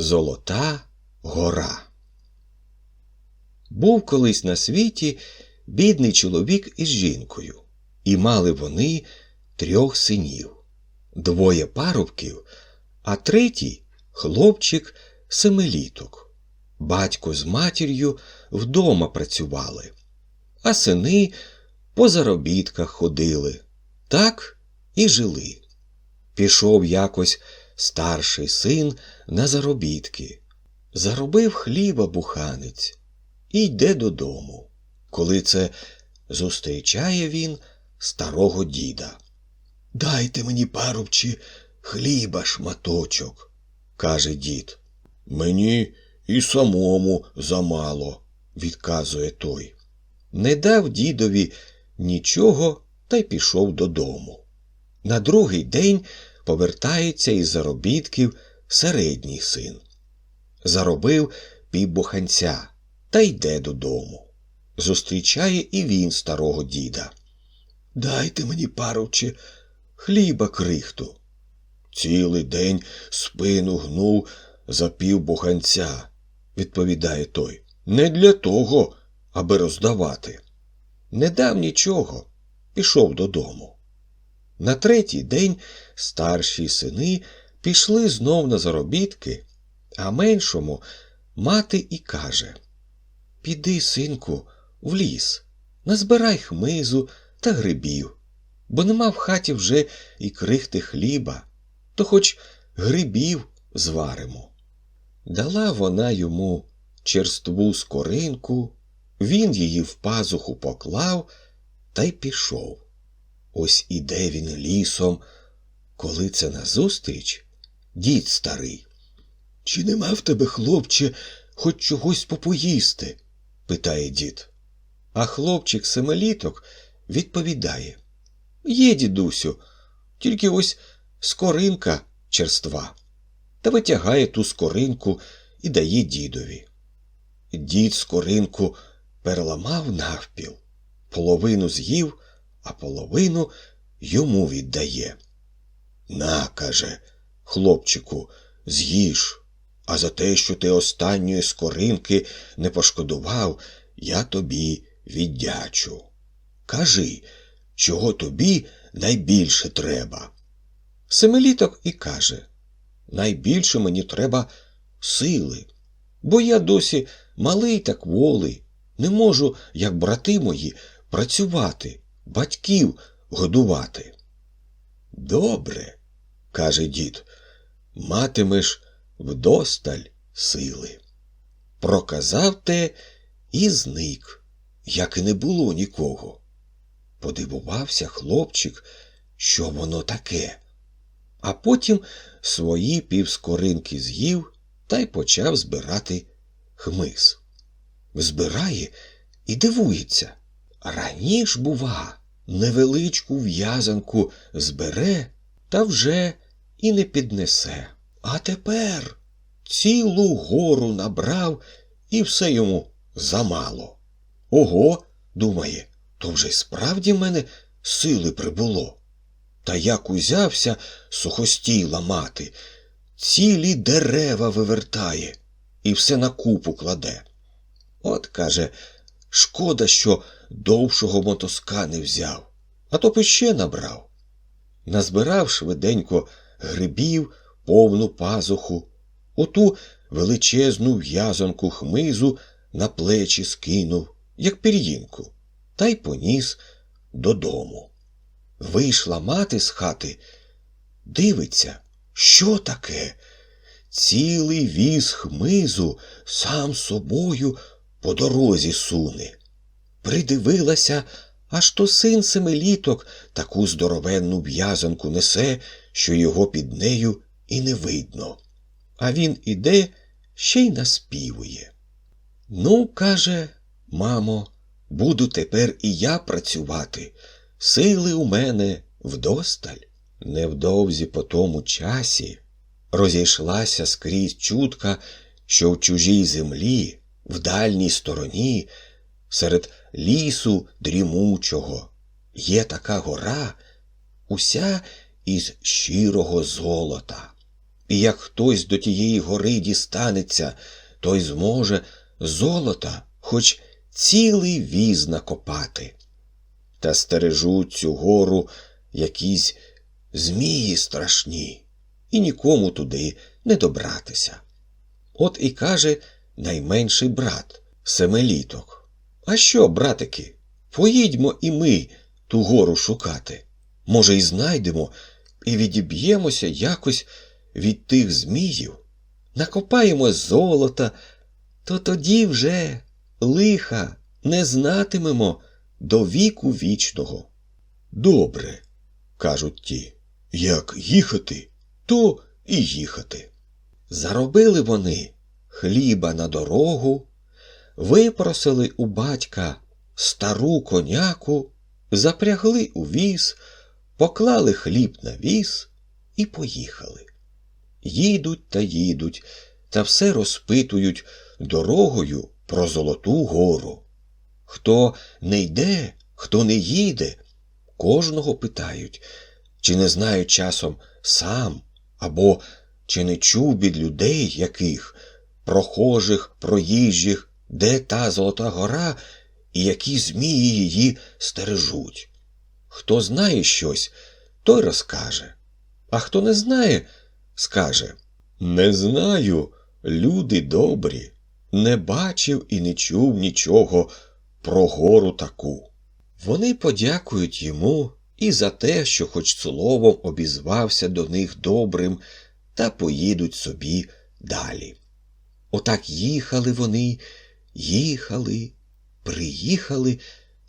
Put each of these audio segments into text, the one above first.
Золота гора. Був колись на світі бідний чоловік із жінкою, і мали вони трьох синів, двоє парубків, а третій хлопчик семиліток. Батько з матір'ю вдома працювали, а сини по заробітках ходили. Так і жили. Пішов якось старший син на заробітки, заробив хліба буханець і йде додому. Коли це зустрічає він старого діда. Дайте мені, парубчі, хліба шматочок, каже дід. Мені і самому замало, відказує той. Не дав дідові нічого та й пішов додому. На другий день повертається із заробітків середній син. Заробив півбуханця та йде додому. Зустрічає і він старого діда. Дайте мені, паруче, хліба крихту. Цілий день спину гнув за півбуханця, відповідає той. Не для того, аби роздавати. Не дав нічого, пішов додому. На третій день старші сини пішли знов на заробітки, а меншому мати і каже Піди, синку, в ліс, назбирай хмизу та грибів, бо нема в хаті вже і крихти хліба, то хоч грибів зваримо. Дала вона йому черству скоринку, він її в пазуху поклав та й пішов. Ось іде він лісом, коли це назустріч дід старий. Чи нема в тебе, хлопче, хоч чогось попоїсти? питає дід. А хлопчик семиліток відповідає Є, дідусю, тільки ось скоринка черства. Та витягає ту скоринку і дає дідові. Дід скоринку переламав навпіл, половину з'їв, а половину йому віддає. На, каже, хлопчику, з'їж, а за те, що ти останньої скоринки не пошкодував, я тобі віддячу. Кажи, чого тобі найбільше треба. Семиліток і каже найбільше мені треба сили, бо я досі малий та кволий, не можу, як брати мої, працювати, батьків годувати. Добре, каже дід, матимеш вдосталь сили. Проказав те і зник, як і не було нікого. Подивувався хлопчик, що воно таке, а потім свої півскоринки з'їв та й почав збирати хмиз. Збирає і дивується. Раніш, бува, невеличку в'язанку збере та вже і не піднесе. А тепер цілу гору набрав і все йому замало. Ого, думає, то вже справді в мене сили прибуло. Та як узявся сухостій ламати, цілі дерева вивертає і все на купу кладе. От, каже, шкода, що довшого мотоска не взяв, а то б іще набрав. Назбирав швиденько грибів повну пазуху, оту величезну в'язанку хмизу на плечі скинув, як пір'їнку, та й поніс додому. Вийшла мати з хати, дивиться, що таке? Цілий віз хмизу сам собою по дорозі суне. Придивилася, аж то син семиліток таку здоровенну в'язанку несе, що його під нею і не видно. А він іде ще й наспівує. Ну, каже, мамо, буду тепер і я працювати. Сили у мене вдосталь. Невдовзі по тому часі розійшлася скрізь чутка, що в чужій землі, в дальній стороні, серед лісу дрімучого, є така гора, уся із щирого золота. І як хтось до тієї гори дістанеться, той зможе золота хоч цілий віз накопати. Та стережуть цю гору якісь змії страшні, і нікому туди не добратися. От і каже найменший брат Семеліток. А що, братики, поїдьмо і ми ту гору шукати. Може, і знайдемо, і відіб'ємося якось від тих зміїв, накопаємо золота, то тоді вже лиха не знатимемо до віку вічного. Добре, кажуть ті, як їхати, то і їхати. Заробили вони хліба на дорогу, випросили у батька стару коняку, запрягли у віз, поклали хліб на віз і поїхали. Їдуть та їдуть, та все розпитують дорогою про Золоту гору. Хто не йде, хто не їде, кожного питають, чи не знає часом сам, або чи не чув від людей яких, прохожих, проїжджих, де та Золота гора і які змії її стережуть. Хто знає щось, той розкаже, а хто не знає, скаже Не знаю, люди добрі, не бачив і не чув нічого про гору таку. Вони подякують йому і за те, що хоч словом обізвався до них добрим, та поїдуть собі далі. Отак їхали вони, їхали, приїхали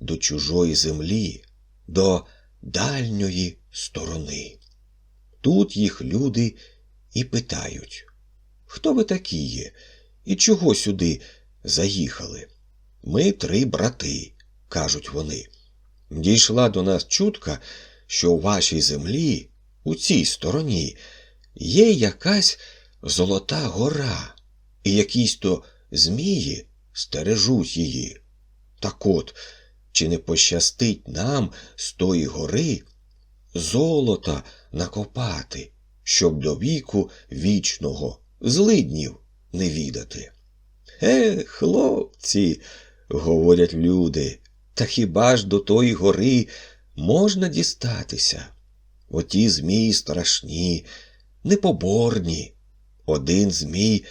до чужої землі, до дальньої сторони. Тут їх люди і питають, хто ви такі є і чого сюди заїхали? Ми три брати, кажуть вони. Дійшла до нас чутка, що у вашій землі, у цій стороні, є якась золота гора, і якісь то змії стережуть її. Так от, чи не пощастить нам з тої гори золота накопати, щоб до віку вічного злиднів не відати? Е, хлопці, говорять люди, та хіба ж до тої гори можна дістатися? Оті змії страшні, непоборні. Один змій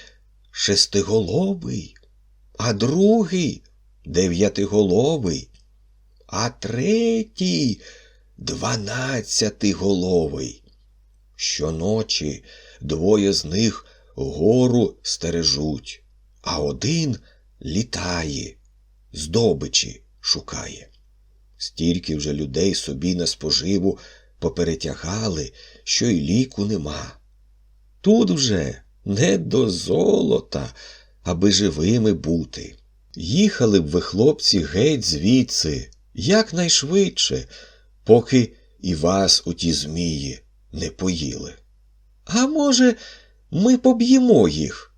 шестиголовий, а другий дев'ятиголовий, а третій дванадцятиголовий. Щоночі двоє з них гору стережуть, а один літає, здобичі шукає. Стільки вже людей собі на споживу поперетягали, що й ліку нема. Тут вже не до золота, аби живими бути. Їхали б ви, хлопці, геть звідси, якнайшвидше, поки і вас у ті змії не поїли. А може, ми поб'ємо їх,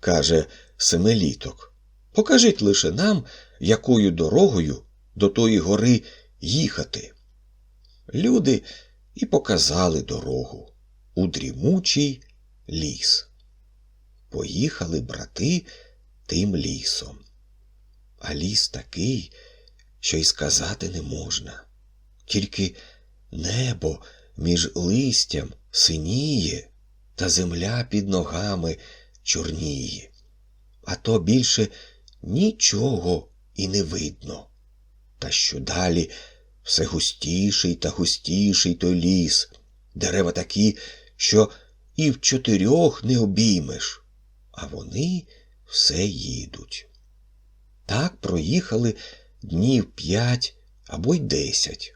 каже Семеліток. Покажіть лише нам, якою дорогою до тої гори їхати. Люди і показали дорогу у дрімучий ліс. Поїхали брати тим лісом. А ліс такий, що й сказати не можна. Тільки небо між листям синіє, та земля під ногами чорніє. А то більше нічого і не видно. Та що далі все густіший та густіший той ліс, дерева такі, що і в чотирьох не обіймеш, а вони все їдуть. Так проїхали днів п'ять або й десять.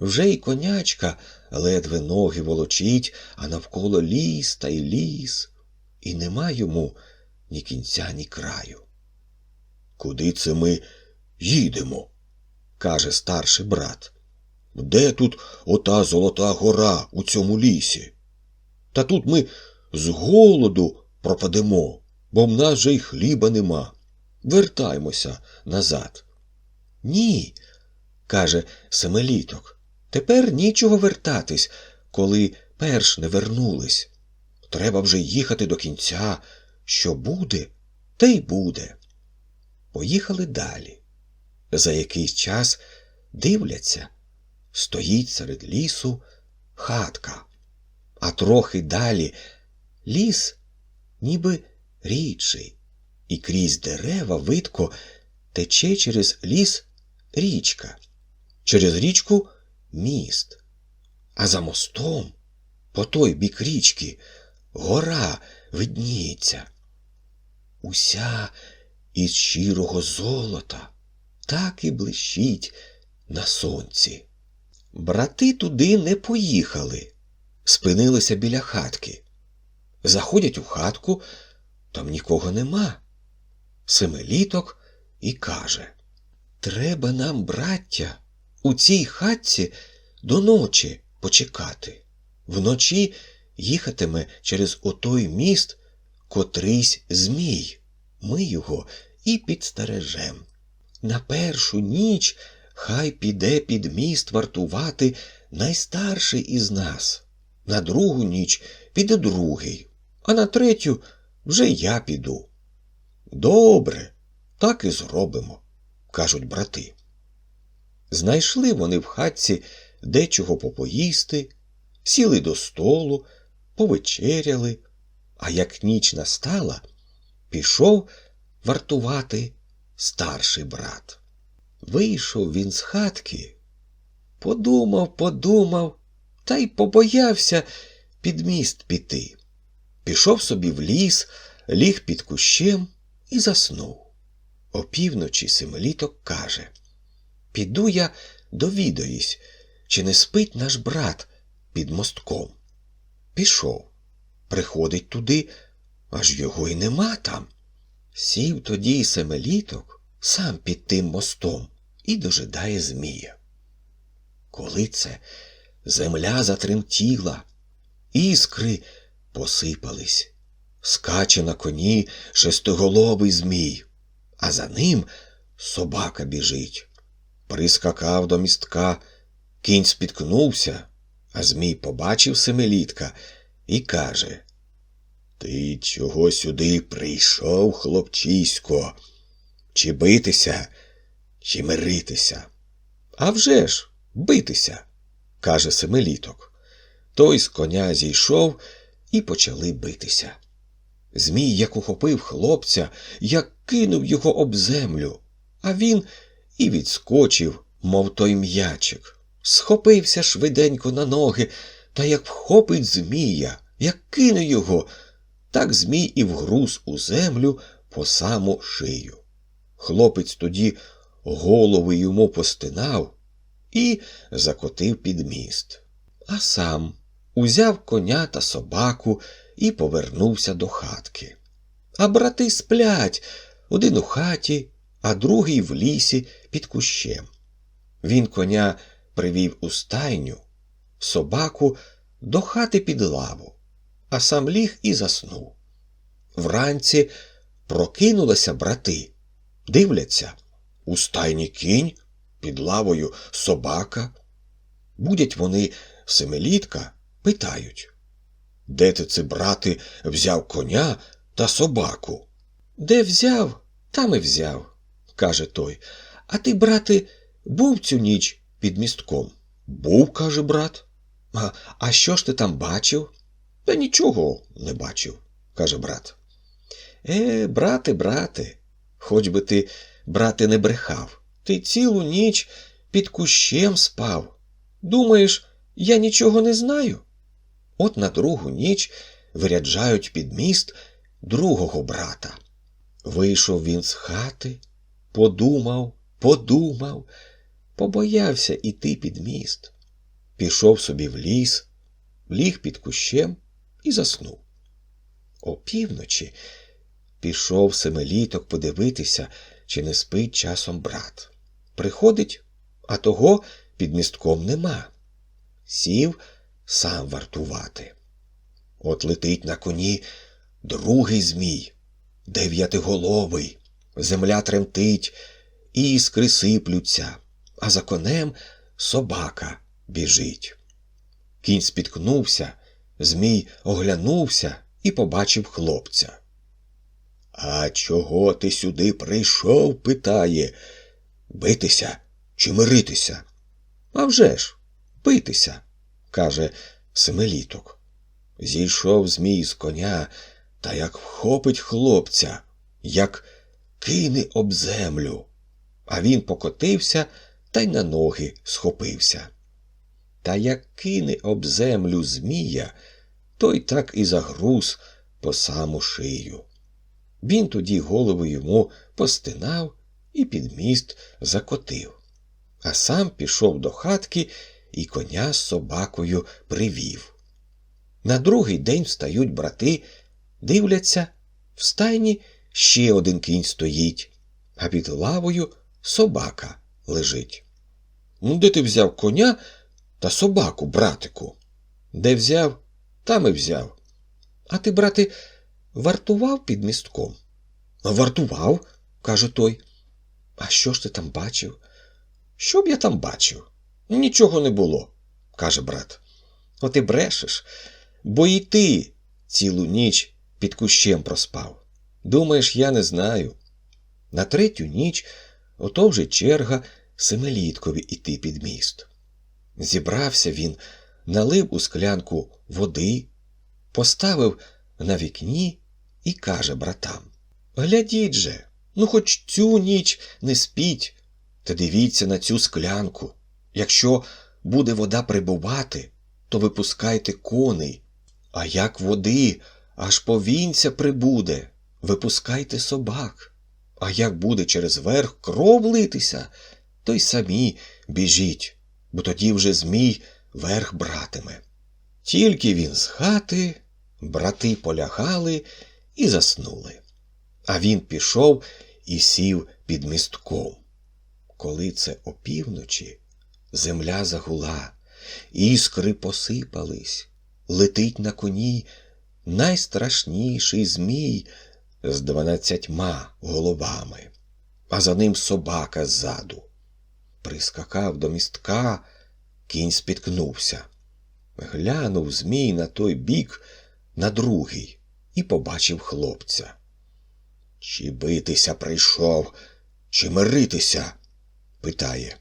Вже й конячка ледве ноги волочить, а навколо ліс та й ліс, і нема йому ні кінця, ні краю. Куди це ми їдемо? каже старший брат. Де тут ота золота гора у цьому лісі? Та тут ми з голоду пропадемо, бо в нас же й хліба нема. Вертаймося назад. Ні, каже Семеліток. Тепер нічого вертатись, коли перш не вернулись. треба вже їхати до кінця. Що буде, те й буде. Поїхали далі. За якийсь час дивляться, стоїть серед лісу хатка, а трохи далі ліс ніби рідший, і крізь дерева видко тече через ліс річка, через річку міст, а за мостом, по той бік річки, гора видніється. Уся із щирого золота так і блищить на сонці. Брати туди не поїхали, спинилися біля хатки. Заходять у хатку, там нікого нема. Семиліток і каже Треба нам, браття, у цій хатці до ночі почекати. Вночі їхатиме через отой міст котрийсь змій. Ми його і підстережем. На першу ніч хай піде під міст вартувати найстарший із нас. На другу ніч піде другий, а на третю вже я піду. Добре, так і зробимо, кажуть брати. Знайшли вони в хатці дечого попоїсти, сіли до столу, повечеряли, а як ніч настала, пішов вартувати старший брат. Вийшов він з хатки, подумав, подумав, та й побоявся під міст піти. Пішов собі в ліс, ліг під кущем і заснув. Опівночі семиліток каже Піду я довідаюсь, чи не спить наш брат під мостком. Пішов. Приходить туди, аж його й нема там. Сів тоді семиліток сам під тим мостом і дожидає Змія. Коли це земля затремтіла, іскри посипались, скаче на коні шестиголовий Змій, а за ним собака біжить. Прискакав до містка, кінь спіткнувся, а Змій побачив семилітка і каже Ти чого сюди прийшов, хлопчисько? Чи битися, чи миритися? «А вже ж, битися, каже семиліток. Той з коня зійшов і почали битися. Змій як ухопив хлопця, як кинув його об землю, а він і відскочив, мов той м'ячик. Схопився швиденько на ноги, та як вхопить Змія, як кине його, так Змій і вгруз у землю по саму шию. Хлопець тоді голови йому постинав і закотив під міст. А сам узяв коня та собаку і повернувся до хатки. А брати сплять один у хаті, а другий в лісі під кущем. Він коня привів у стайню, собаку до хати під лаву, а сам ліг і заснув. Вранці прокинулися брати, дивляться у стайні кінь, під лавою собака. Будять вони семилітка, питають Де ти це, брати, взяв коня та собаку? Де взяв, там і взяв, каже той. А ти, брате, був цю ніч під містком? Був, каже брат. А, а що ж ти там бачив? Та нічого не бачив, каже брат. Е, брате, брате, хоч би ти, брате, не брехав. Ти цілу ніч під кущем спав. Думаєш, я нічого не знаю? От на другу ніч виряджають під міст другого брата. Вийшов він з хати, подумав, подумав, побоявся іти під міст. Пішов собі в ліс, ліг під кущем і заснув. Опівночі пішов семиліток подивитися, чи не спить часом брат. Приходить, а того під містком нема. Сів сам вартувати. От летить на коні другий змій, дев'ятиголовий, земля тремтить, іскри сиплються, а за конем собака біжить. Кінь спіткнувся, Змій оглянувся і побачив хлопця. А чого ти сюди прийшов? питає. Битися чи миритися? «А вже ж, битися, каже семиліток. Зійшов Змій з коня та як вхопить хлопця, як кине об землю. А він покотився та й на ноги схопився. Та як кине об землю Змія, той так і загруз по саму шию. Він тоді голову йому постинав і під міст закотив, а сам пішов до хатки і коня з собакою привів. На другий день встають брати, дивляться, в стайні ще один кінь стоїть, а під лавою собака лежить. Ну, де ти взяв коня та собаку, братику? Де взяв, там і взяв. А ти, брате, вартував під містком? Вартував, каже той. А що ж ти там бачив? Що б я там бачив? Нічого не було, каже брат. От і брешеш, бо і ти цілу ніч під кущем проспав. Думаєш, я не знаю. На третю ніч ото вже черга семиліткові іти під міст. Зібрався він, налив у склянку води, поставив на вікні і каже братам Глядіть же, ну хоч цю ніч не спіть, та дивіться на цю склянку. Якщо буде вода прибувати, то випускайте коней, а як води аж повінця прибуде, випускайте собак. А як буде через верх кров литися, то й самі біжіть, бо тоді вже Змій верх братиме. Тільки він з хати, брати полягали і заснули. А він пішов і сів під містком. Коли це опівночі, земля загула, іскри посипались, летить на коні найстрашніший змій з дванадцятьма головами, а за ним собака ззаду. Прискакав до містка, кінь спіткнувся. Глянув Змій на той бік, на другий, і побачив хлопця. Чи битися прийшов, чи миритися? питає.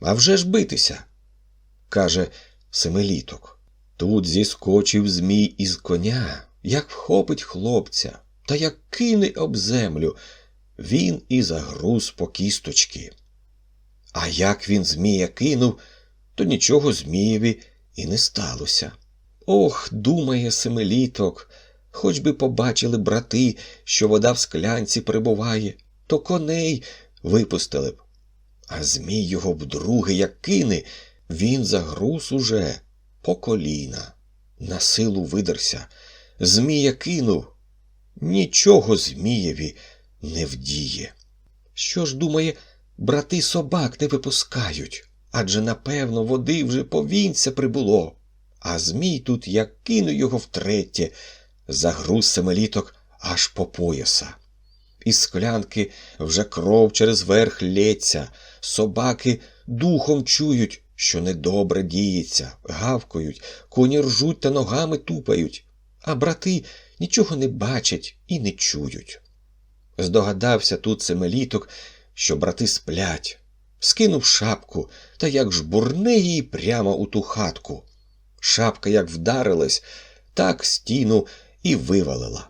«А вже ж битися, каже семиліток. Тут зіскочив Змій із коня, як вхопить хлопця, та як кине об землю, він і загруз по кісточки. А як він Змія кинув, то нічого Змієві і не сталося. Ох, думає семиліток, хоч би побачили брати, що вода в склянці прибуває, то коней випустили б. А Змій його вдруге, як кине, він загруз уже по коліна, на силу видерся. Змія кинув. Нічого Змієві не вдіє. Що ж, думає, брати собак не випускають, адже, напевно, води вже повінця прибуло. А Змій тут, як кину його втретє, загруз семиліток аж по пояса. Із склянки вже кров через верх лється, собаки духом чують, що недобре діється, гавкають, коні ржуть та ногами тупають, а брати нічого не бачать і не чують. Здогадався тут семиліток, що брати сплять, скинув шапку та як жбурне її прямо у ту хатку. Шапка як вдарилась, так стіну і вивалила.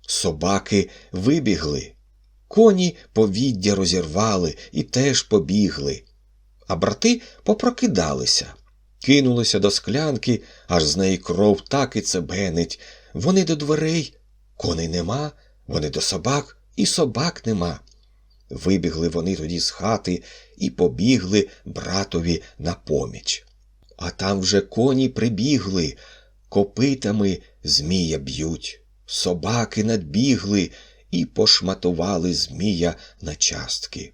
Собаки вибігли, коні повіддя розірвали і теж побігли. А брати попрокидалися, кинулися до склянки, аж з неї кров так і цебенить. Вони до дверей, коней нема, вони до собак, і собак нема. Вибігли вони тоді з хати і побігли братові на поміч. А там вже коні прибігли, копитами Змія б'ють, собаки надбігли і пошматували Змія на частки.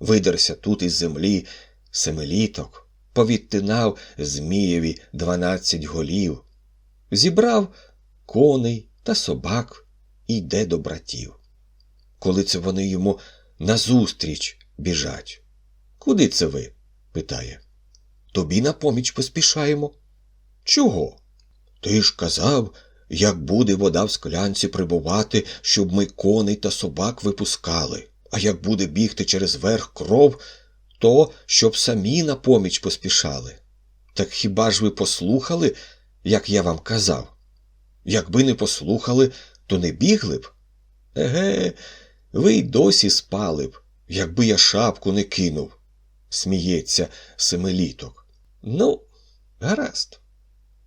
Видерся тут із землі семиліток, повідтинав Змієві дванадцять голів, зібрав коней та собак і йде до братів. Коли це вони йому назустріч біжать. Куди це ви? питає. Тобі на поміч поспішаємо. Чого? Ти ж казав, як буде вода в склянці прибувати, щоб ми коней та собак випускали, а як буде бігти через верх кров, то щоб самі на поміч поспішали. Так хіба ж ви послухали, як я вам казав? Якби не послухали, то не бігли б? Еге, ви й досі спали б, якби я шапку не кинув, сміється семиліток. Ну, гаразд.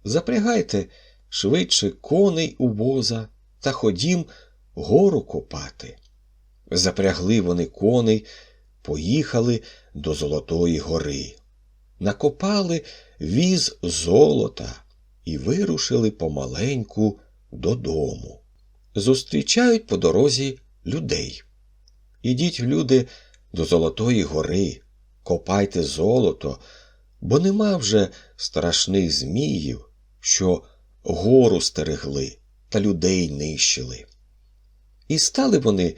Запрягайте швидше коней у воза та ходім гору копати. Запрягли вони коней, поїхали до Золотої гори. Накопали віз золота і вирушили помаленьку додому. Зустрічають по дорозі людей. Ідіть, люди, до Золотої гори, копайте золото, бо нема вже страшних зміїв, що гору стерегли та людей нищили. І стали вони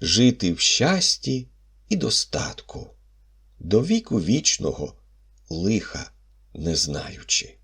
жити в щасті і достатку, до віку вічного лиха не знаючи.